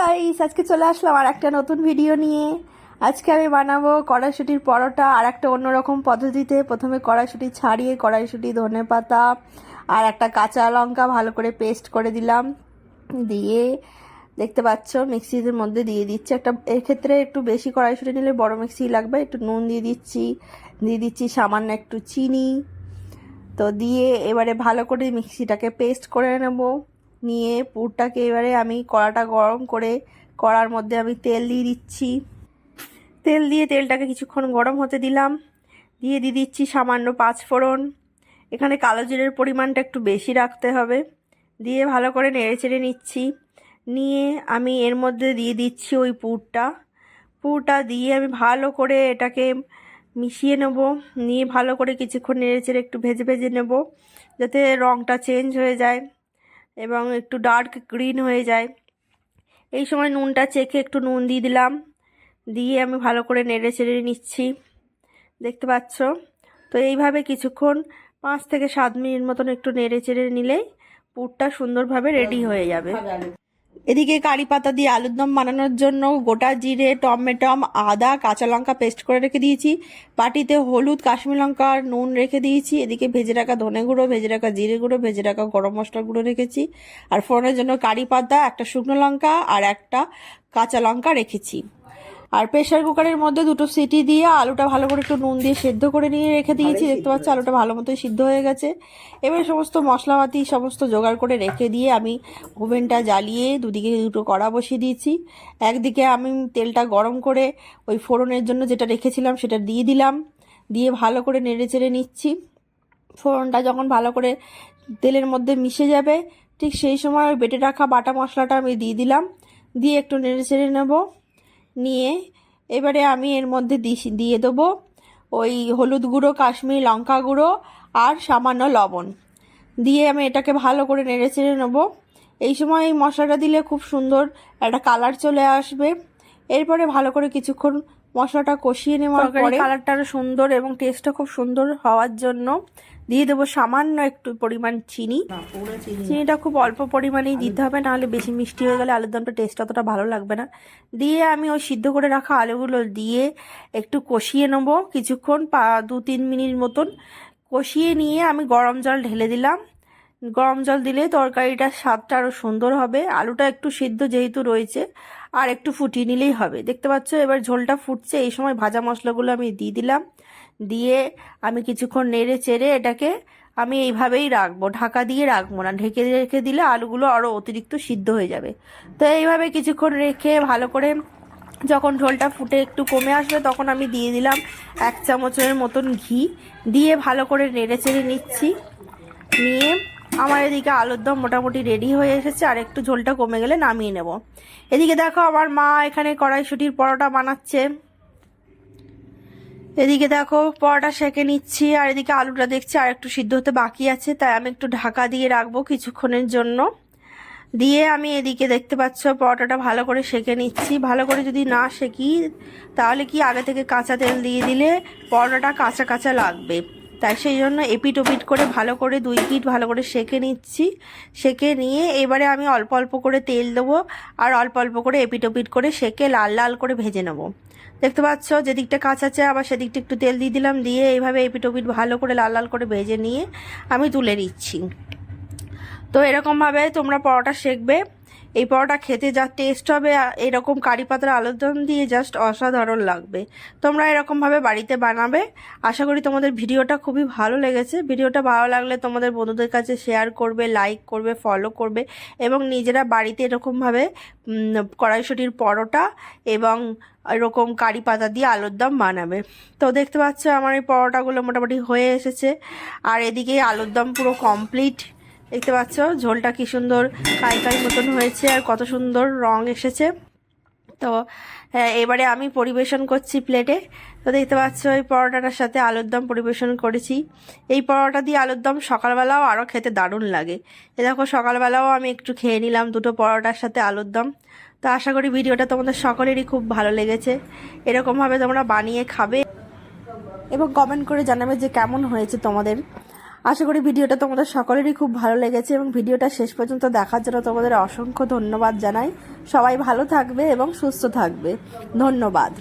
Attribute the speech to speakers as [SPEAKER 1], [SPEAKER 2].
[SPEAKER 1] Guys আজকে চলে আসলাম আর একটা নতুন ভিডিও নিয়ে। আজকে আমি বানাবো কড়াইশুটির পরোটা আর একটা অন্যরকম পদ্ধতিতে। প্রথমে কড়াইশুটি ছাড়িয়ে কড়াইশুটি ধনে পাতা আর একটা কাঁচা লঙ্কা ভালো করে পেস্ট করে দিলাম। দিয়ে দেখতে পাচ্ছ মিক্সির মধ্যে দিয়ে দিচ্ছি একটা, এক্ষেত্রে একটু বেশি কড়াইশুটি নিলে বড় মিক্সি লাগবে, একটু নুন দিয়ে দিচ্ছি। দিয়ে দিচ্ছি সামান্য একটু চিনি। তো দিয়ে এবারে ভালো করে মিক্সিটাকে পেস্ট করে নেব। নিয়ে পুরটাকে এবারে আমি কড়াটা গরম করে কড়ার মধ্যে আমি তেল দিয়ে দিচ্ছি। তেল দিয়ে তেলটাকে কিছুক্ষণ গরম হতে দিলাম। দিয়ে দিয়ে দিচ্ছি সামান্য পাঁচ ফোড়ন এখানে কালো জিরের পরিমাণটা একটু বেশি রাখতে হবে। দিয়ে ভালো করে নেড়ে চেড়ে নিচ্ছি। নিয়ে আমি এর মধ্যে দিয়ে দিচ্ছি ওই পুরটা। পুরটা দিয়ে আমি ভালো করে এটাকে মিশিয়ে নেব। নিয়ে ভালো করে কিছুক্ষণ নেড়ে চেড়ে একটু ভেজে ভেজে নেব। যাতে রঙটা চেঞ্জ হয়ে যায়। এবং একটু ডার্ক গ্রিন হয়ে যায়। এই সময় নুনটা চেখে একটু নুন দিয়ে দিলাম। দিয়ে আমি ভালো করে নেড়ে চেড়ে নিচ্ছি। দেখতে পাচ্ছ? তো এইভাবে কিছুক্ষণ পাঁচ থেকে সাত মিনিট মতন একটু নেড়ে চেড়ে নিলেই পুরটা সুন্দরভাবে রেডি হয়ে যাবে। এদিকে কারি পাতা দিয়ে আলুর দম বানানোর জন্য গোটা জিরে, টমেটম, আদা, কাঁচা লঙ্কা পেস্ট করে রেখে দিয়েছি। পাটিতে হলুদ, কাশ্মীর লঙ্কা আর নুন রেখে দিয়েছি। এদিকে ভেজে রাখা ধনে গুঁড়ো, ভেজে রাখা জিরে গুঁড়ো, ভেজে রাখা গরম মশলা গুঁড়ো রেখেছি। আর ফোড়নের জন্য কারি পাতা, একটা শুকনো লঙ্কা আর একটা কাঁচা লঙ্কা রেখেছি। আর প্রেশার কুকারের মধ্যে দুটো সিটি দিয়ে আলুটা ভালো করে একটু নুন দিয়ে সেদ্ধ করে নিয়ে রেখে দিয়েছি। দেখতে পাচ্ছি আলুটা ভালো মতোই সিদ্ধ হয়ে গেছে। এবার সমস্ত মশলাপাতি সমস্ত জোগাড় করে রেখে দিয়ে আমি ওভেনটা জ্বালিয়ে দুদিকে দুটো কড়া বসিয়ে দিয়েছি। একদিকে আমি তেলটা গরম করে ওই ফোড়নের জন্য যেটা রেখেছিলাম সেটা দিয়ে দিলাম। দিয়ে ভালো করে নেড়ে চেড়ে নিচ্ছি। ফোড়নটা যখন ভালো করে তেলের মধ্যে মিশে যাবে ঠিক সেই সময় ওই বেটে রাখা বাটা মশলাটা আমি দিয়ে দিলাম। দিয়ে একটু নেড়ে চেড়ে নেব। নিয়ে এবারে আমি এর মধ্যে দিয়ে দেবো ওই হলুদ গুঁড়ো, কাশ্মীরি লঙ্কা গুঁড়ো আর সামান্য লবণ। দিয়ে আমি এটাকে ভালো করে নেড়ে চেড়ে নেব। এই সময় এই মশলাটা দিলে খুব সুন্দর একটা কালার চলে আসবে। এরপরে ভালো করে কিছুক্ষণ মশলাটা কষিয়ে নেওয়ার পরে কালারটা আরও সুন্দর এবং টেস্টটা খুব সুন্দর হওয়ার জন্য দিয়ে দেবো সামান্য একটু পরিমাণ চিনি। চিনিটা খুব অল্প পরিমাণেই দিতে হবে নাহলে বেশি মিষ্টি হয়ে গেলে আলুর দমটা টেস্ট অতটা ভালো লাগবে না। দিয়ে আমি ওই সিদ্ধ করে রাখা আলুগুলো দিয়ে একটু কষিয়ে নেব কিছুক্ষণ পা দু তিন মিনিট মতন। কষিয়ে নিয়ে আমি গরম জল ঢেলে দিলাম। গরম জল দিলে তরকারিটার স্বাদটা আরও সুন্দর হবে। আলুটা একটু সিদ্ধ যেহেতু রয়েছে আর একটু ফুটিয়ে নিলেই হবে। দেখতে পাচ্ছ? এবার ঝোলটা ফুটছে। এই সময় ভাজা মশলাগুলো আমি দিয়ে দিলাম। দিয়ে আমি কিছুক্ষণ নেড়ে চেড়ে এটাকে আমি এইভাবেই রাখব। ঢাকা দিয়ে রাখব না। ঢেকে রেখে দিলে আলুগুলো আরও অতিরিক্ত সিদ্ধ হয়ে যাবে। তো এইভাবে কিছুক্ষণ রেখে ভালো করে যখন ঝোলটা ফুটে একটু কমে আসবে তখন আমি দিয়ে দিলাম এক চামচের মতন ঘি। দিয়ে ভালো করে নেড়ে চেড়ে নিচ্ছি। নিয়ে আমার এদিকে আলুর দম মোটামুটি রেডি হয়ে এসেছে, আর একটু ঝোলটা কমে গেলে নামিয়ে নেব। এদিকে দেখো আমার মা এখানে কড়াইশুটির পরোটা বানাচ্ছে। এদিকে দেখো পরোটা সেঁকে নিচ্ছি, আর এদিকে আলুটা দেখছি আর একটু সিদ্ধ হতে বাকি আছে, তাই আমি একটু ঢাকা দিয়ে রাখব কিছুক্ষণের জন্য। দিয়ে আমি এদিকে দেখতে পাচ্ছ পরোটাটা ভালো করে সেঁকে নিচ্ছি। ভালো করে যদি না সেঁকি, তাহলে কি আগে থেকে কাঁচা তেল দিয়ে দিলে পরোটাটা কাঁচা কাঁচা লাগবে। তাই সেই জন্য এপিট ওপিট করে ভালো করে দুই পিঠ ভালো করে সেঁকে নিচ্ছি। সেঁকে নিয়ে এবারে আমি অল্প অল্প করে তেল দেবো আর অল্প অল্প করে এপিট ওপিট করে সেঁকে লাল লাল করে ভেজে নেব। দেখতে পাচ্ছ যেদিকটা কাঁচা আছে, আবার সেদিকটা একটু তেল দিয়ে দিলাম, দিয়ে এইভাবে এপিট ওপিট ভালো করে লাল লাল করে ভেজে নিয়ে আমি তুলে নিচ্ছি। তো এরকমভাবে তোমরা পরোটা শেখবে এই পরোটা খেতে যা টেস্ট হবে এরকম কারি পাতার আলুর দম দিয়ে জাস্ট অসাধারণ লাগবে। তোমরা এরকমভাবে বাড়িতে বানাবে। আশা করি তোমাদের ভিডিওটা খুবই ভালো লেগেছে। ভিডিওটা ভালো লাগলে তোমাদের বন্ধুদের কাছে শেয়ার করবে লাইক করবে ফলো করবে এবং নিজেরা বাড়িতে এরকমভাবে কড়াইশুটির পরোটা এবং এরকম কারি পাতা দিয়ে আলুর দম বানাবে। তো দেখতে পাচ্ছ আমার এই পরোটাগুলো মোটামুটি হয়ে এসেছে। আর এদিকে আলুর দম পুরো কমপ্লিট দেখতে পাচ্ছ ঝোলটা কি সুন্দর কাই কাই মতন হয়েছে আর কত সুন্দর রং এসেছে। তো হ্যাঁ, এবারে আমি পরিবেশন করছি প্লেটে। তো দেখতে পাচ্ছ এই পরোটাটার সাথে আলুর দম পরিবেশন করেছি। এই পরোটা দিয়ে আলুর দম সকালবেলাও আরও খেতে দারুণ লাগে। এ দেখো সকালবেলাও আমি একটু খেয়ে নিলাম দুটো পরোটার সাথে আলুর দম। তো আশা করি ভিডিওটা তোমাদের সকলেরই খুব ভালো লেগেছে। এরকমভাবে তোমরা বানিয়ে খাবে। এবং কমেন্ট করে জানাবে যে কেমন হয়েছে তোমাদের। আশা করি ভিডিওটা তোমাদের সকলেরই খুব ভালো লেগেছে এবং ভিডিওটা শেষ পর্যন্ত দেখার জন্য তোমাদের অসংখ্য ধন্যবাদ জানাই। সবাই ভালো থাকবে এবং সুস্থ থাকবে। ধন্যবাদ।